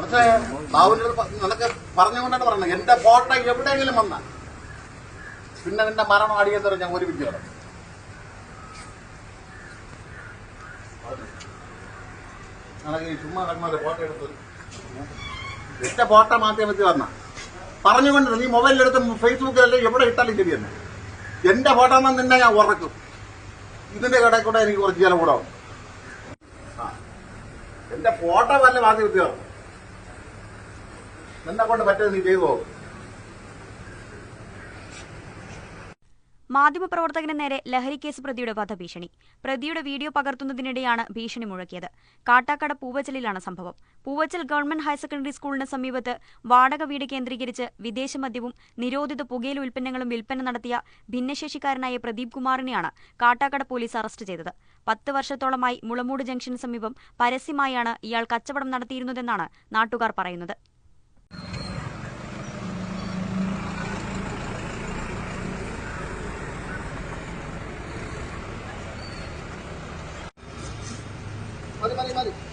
മനസ്സിലായോ? ബാബുവിനോട് നിനക്ക് പറഞ്ഞുകൊണ്ടാണ് പറഞ്ഞത് എന്റെ ഫോട്ടോ എവിടെയെങ്കിലും വന്ന. പിന്നെ നിന്റെ മരണം അടിയന്തരം ഞാൻ ഒരുമിച്ച് കിടക്കും ചുമ്മാ ഫോട്ടോ എന്റെ ഫോട്ടോ മാധ്യമത്തിൽ വന്ന പറഞ്ഞുകൊണ്ട് നീ മൊബൈലിലെടുത്ത് ഫേസ്ബുക്കിലല്ലേ എവിടെ ഇട്ടാലും ശരി തന്നെ. എന്റെ ഫോട്ടോ എന്നാൽ നിന്നെ ഞാൻ ഉറക്കും. ഇതിന്റെ കടയിൽ കൂടെ എനിക്ക് കുറച്ച് ചില കൂടാവും എന്റെ ഫോട്ടോ വല്ല മാധ്യമത്തിൽ വരണം നിന്നെ പറ്റത് നീ ചെയ്തു? മാധ്യമപ്രവർത്തകന് നേരെ ലഹരിക്കേസ് പ്രതിയുടെ വധഭീഷണി പ്രതിയുടെ വീഡിയോ പകർത്തുന്നതിനിടെയാണ് ഭീഷണി മുഴക്കിയത്. കാട്ടാക്കട പൂവച്ചലിലാണ് സംഭവം. പൂവച്ചൽ ഗവൺമെന്റ് ഹയർ സെക്കൻഡറി സ്കൂളിന് സമീപത്ത് വാടക വീട് കേന്ദ്രീകരിച്ച് വിദേശ മദ്യവും നിരോധിത പുകയില ഉൽപ്പന്നങ്ങളും വിൽപ്പന നടത്തിയ ഭിന്നശേഷിക്കാരനായ പ്രദീപ് കുമാറിനെയാണ് കാട്ടാക്കട പോലീസ് അറസ്റ്റ് ചെയ്തത്. പത്ത് വർഷത്തോളമായി മുളമൂട് ജംഗ്ഷന് സമീപം പരസ്യമായാണ് ഇയാൾ കച്ചവടം നടത്തിയിരുന്നതെന്നാണ് നാട്ടുകാർ പറയുന്നത്. balik balik balik